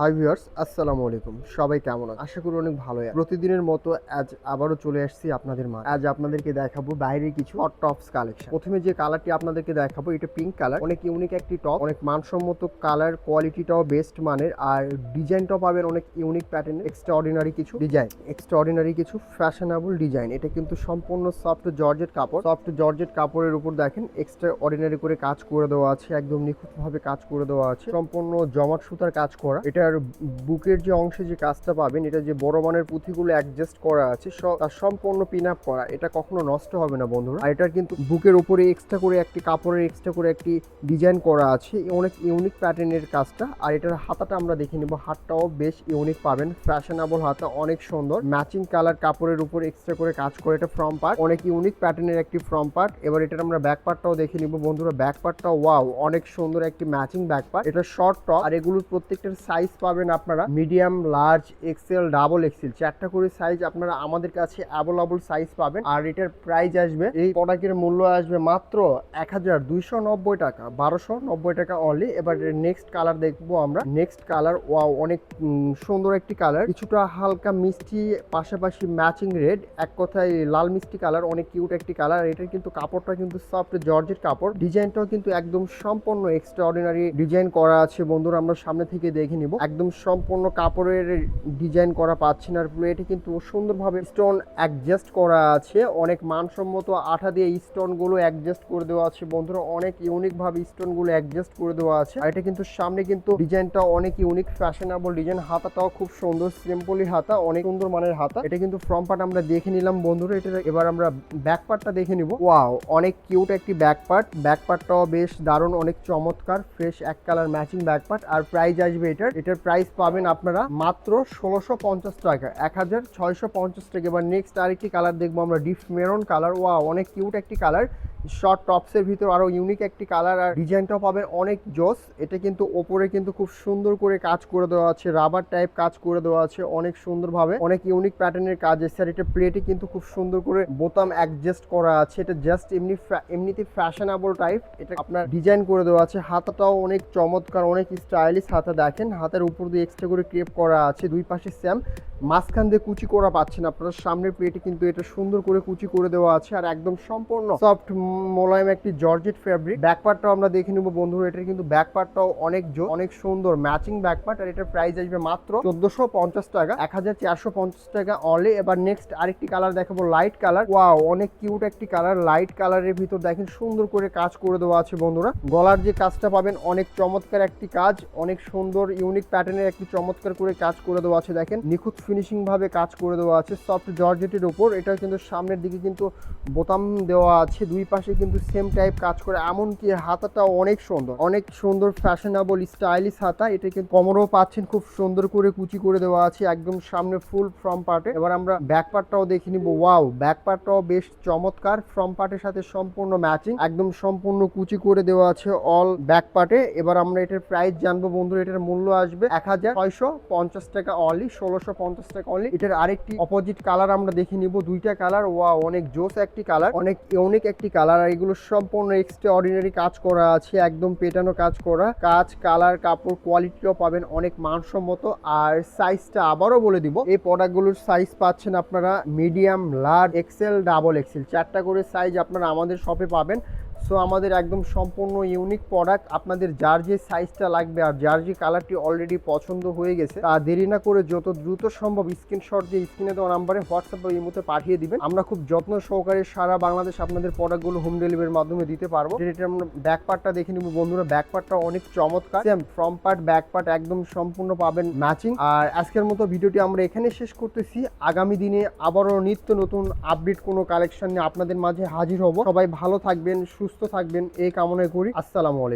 Hi viewers আসসালামু আলাইকুম। সবাই কেমন আছেন? আশা করি অনেক ভালো আছে প্রতিদিনের মতো আজ আবারও চলে আসছি আপনাদের মা আজ আপনাদেরকে দেখাবো বাইরের কিছু হট টপস কালেকশন প্রথমে যে কালারটি আপনাদেরকে দেখাবো, এটা পিঙ্ক কালার অনেক ইউনিক একটি টপ অনেক মানসম্মত কালার কোয়ালিটিটাও বেস্ট মানের। আর ডিজাইনটাও পাবেন অনেক ইউনিক প্যাটার্ন এক্সট্রা অর্ডিনারি কিছু ডিজাইন এক্সট্রা অর্ডিনারি কিছু ফ্যাশনেবল ডিজাইন এটা কিন্তু সম্পূর্ণ সফট জর্জেট কাপড়। সফট জর্জেট কাপড়ের উপর দেখেন এক্সট্রা অর্ডিনারি করে কাজ করে দেওয়া আছে। একদম নিখুঁতভাবে কাজ করে দেওয়া আছে। সম্পূর্ণ জমাট সুতার কাজ করা। এটার বুকের যে অংশে যে কাজটা পাবেন, এটা যে বড় মানের পুঁথিগুলো অ্যাডজাস্ট করা আছে তার সম্পূর্ণ পিন আপ করা, এটা কখনো নষ্ট হবে না বন্ধুরা। আর এটার কিন্তু বুকের উপরে এক্সট্রা করে একটি, কাপড়ের এক্সট্রা করে একটি ডিজাইন করা আছে অনেক ইউনিক প্যাটার্নের কাজটা। আর এটার হাতাটা আমরা দেখে নিব, হাতটাও বেশ ইউনিক পাবেন ফ্যাশনেবল হাতা, অনেক সুন্দর। ম্যাচিং কালার কাপড়ের উপর এক্সট্রা করে কাজ করে, এটা ফ্রম পার্ট অনেক ইউনিক প্যাটার্নের একটি ফ্রম পার্ট এবার এটার আমরা ব্যাক পার্টটাও দেখে নিব বন্ধুরা ব্যাক পার্টটা ওয়াও অনেক সুন্দর একটি ম্যাচিং ব্যাক পার্ট এটা শর্ট টপ আর এগুলোর প্রত্যেকটার সাইজ পাবেন আপনারা। Medium large XL double XL চারটা করে সাইজ আপনারা আমাদের কাছে অ্যাভেলেবল সাইজ পাবেন। আর এটার প্রাইস আসবে, এই প্রোডাক্টের মূল্য আসবে মাত্র এক হাজার দুইশো নব্বই টাকা, বারোশো নব্বই টাকা অনলি এবার নেক্সট কালার দেখব আমরা। নেক্সট কালার ওয়াও অনেক সুন্দর একটি কালার কিছুটা হালকা মিষ্টি, পাশাপাশি ম্যাচিং রেড এক কথায় লাল মিষ্টি কালার অনেক কিউট একটি কালার এটার কিন্তু কাপড়টা কিন্তু সফট জর্জের কাপড়। ডিজাইনটাও কিন্তু একদম সম্পূর্ণ এক্সট্রা অর্ডিনারি ডিজাইন করা আছে বন্ধুরা, আমরা সামনে থেকে দেখে নিব। একদম সম্পূর্ণ কাপড়ের ডিজাইন করা পাচ্ছেন আর পুরো। এটা কিন্তু সুন্দরভাবে স্টোন অ্যাডজাস্ট করা আছে। অনেক মানসম্মত আঠা দিয়ে স্টোনগুলো অ্যাডজাস্ট করে দেওয়া আছে। বন্ধুরা, অনেক ইউনিক ভাবে স্টোনগুলো অ্যাডজাস্ট করে দেওয়া আছে। আর এটা কিন্তু সামনে কিন্তু ডিজাইনটা অনেক ইউনিক ফ্যাশনেবল ডিজাইন হাতাটাও খুব সুন্দর সিম্পলি হাতা, অনেক সুন্দর মানের হাতা। এটা কিন্তু ফ্রম পার্ট আমরা দেখে নিলাম বন্ধুরা। এটা এবার আমরা ব্যাক পার্টটা দেখে নিব। ওয়াও অনেক কিউট একটি ব্যাক পার্ট ব্যাক পার্টটাও বেশ দারুণ, অনেক চমৎকার। ফ্রেশ এক কালার ম্যাচিং ব্যাক পার্ট আর প্রাইস আসবে এটার। এটার প্রাইস পাবেন আপনারা মাত্র ষোলোশো পঞ্চাশ টাকা। এক হাজার ছয়শো পঞ্চাশ টাকা। এবার নেক্সট আরেকটি কালার দেখব আমরা। ডিফ মেরন কালার ওয়া অনেক কিউট একটি কালার শর্ট টপসের ভিতর আরও ইউনিক একটি কালার আর ডিজাইনটাও পাবেন অনেক জোস। এটা কিন্তু ওপরে কিন্তু খুব সুন্দর করে কাজ করে দেওয়া আছে রাবার টাইপ কাজ করে দেওয়া আছে অনেক সুন্দরভাবে। অনেক ইউনিক প্যাটার্নের কাজ এসছে আর এটা প্লেটে কিন্তু খুব সুন্দর করে বোতাম অ্যাডজাস্ট করা আছে। এটা জাস্ট এমনি এমনিতে ফ্যাশনেবল টাইপ এটা আপনার ডিজাইন করে দেওয়া আছে। হাতাটাও অনেক চমৎকার, অনেক স্টাইলিশ হাতা দেখেন। হাতের উপর দিয়ে এক্সট্রা করে ক্রেপ করা আছে, দুই পাশে স্যাম মাঝখান দিয়ে কুচি করা পাচ্ছেন আপনারা। সামনের প্লেটে কিন্তু এটা সুন্দর করে কুচি করে দেওয়া আছে আর একদম সম্পূর্ণ সফট মোলায়েম একটি জর্জেট ফেব্রিক ব্যাক পার্টটাও আমরা দেখে নেব বন্ধুরা, এটার কিন্তু ব্যাক পার্টটাও অনেক জো অনেক সুন্দর ম্যাচিং ব্যাক পার্ট আর এটার প্রাইস আসবে মাত্র চোদ্দশো পঞ্চাশ টাকা, এক হাজার চারশো পঞ্চাশ টাকা অনলি এবার নেক্সট আরেকটি কালার দেখাবো লাইট কালার ওয়াও অনেক কিউট একটি কালার লাইট কালারের ভিতর দেখেন সুন্দর করে কাজ করে দেওয়া আছে বন্ধুরা। গলার যে কাজটা পাবেন, অনেক চমৎকার একটি কাজ, অনেক সুন্দর ইউনিক প্যাটার্নের একটি চমৎকার করে কাজ করে দেওয়া আছে দেখেন। নিখুঁত ফিনিশিং ভাবে কাজ করে দেওয়া আছে সফট জর্জেটের উপর। এটা কিন্তু সামনের দিকে কিন্তু বোতাম দেওয়া আছে, দুই পাশে কিন্তু সেম টাইপ কাজ করে, এমনকি হাতাটা অনেক সুন্দর। অনেক সুন্দর ফ্যাশনেবল স্টাইলিশ হাতা, এটা কিন্তু কোমরও পাচ্ছেন, খুব সুন্দর করে কুচি করে দেওয়া আছে, একদম সামনে ফুল ফ্রম পার্টে এবার আমরা ব্যাক পার্টটাও দেখে নিব ওয়াও ব্যাক পার্টটাও বেশ চমৎকার ফ্রম পার্টের সাথে সম্পূর্ণ ম্যাচিং একদম সম্পূর্ণ কুচি করে দেওয়া আছে অল ব্যাক পার্টে এবার আমরা এটার প্রাইস জানব বন্ধুরা, এটার মূল্য আসবে এক হাজার ছয়শো পঞ্চাশ টাকা অনলি ষোলোশো পঞ্চাশ টাকা অনলি এটার আরেকটি অপোজিট কালার আমরা দেখে নিব, দুইটা কালার ওয়া অনেক জোস একটি কালার অনেক ইউনিক একটি কালার আর এগুলো সম্পূর্ণ এক্সট্রা অর্ডিনারি কাজ করা আছে, একদম পেটানো কাজ করা। কাজ, কালার, কাপড় কোয়ালিটিও পাবেন অনেক মানসম্মত। আর সাইজটা আবারও বলে দিব, এই প্রোডাক্টগুলোর সাইজ পাচ্ছেন আপনারা medium large XL double XL চারটা করে সাইজ আপনারা আমাদের শপে পাবেন। সো আমাদের একদম সম্পূর্ণ ইউনিক প্রোডাক্ট আপনাদের যার যে সাইজটা লাগবে আর যার যে কালারটি অলরেডি পছন্দ হয়ে গেছে, তা দেরি না করে যত দ্রুত সম্ভব স্ক্রিনশট দিয়ে স্ক্রিনে দেওয়া নাম্বারে হোয়াটসঅ্যাপ বা ইমোতে পাঠিয়ে দিবেন। আমরা খুব যত্ন সহকারে সারা বাংলাদেশ আপনাদের প্রোডাক্টগুলো হোম ডেলিভারির মাধ্যমে দিতে পারব। যেটা আমরা ব্যাক পার্টটা দেখে নিব। বন্ধুরা ব্যাক পার্টটা অনেক চমৎকার। Same from part back part একদম সম্পূর্ণ পাবেন ম্যাচিং আর আজকের মতো ভিডিওটি আমরা এখানে শেষ করতেছি। আগামী দিনে আবারও নিত্য নতুন আপডেট কোনো কালেকশন নিয়ে আপনাদের মাঝে হাজির হব। সবাই ভালো থাকবেন সুস্থ থাকবেন এই কামনা করি। আসসালামু আলাইকুম।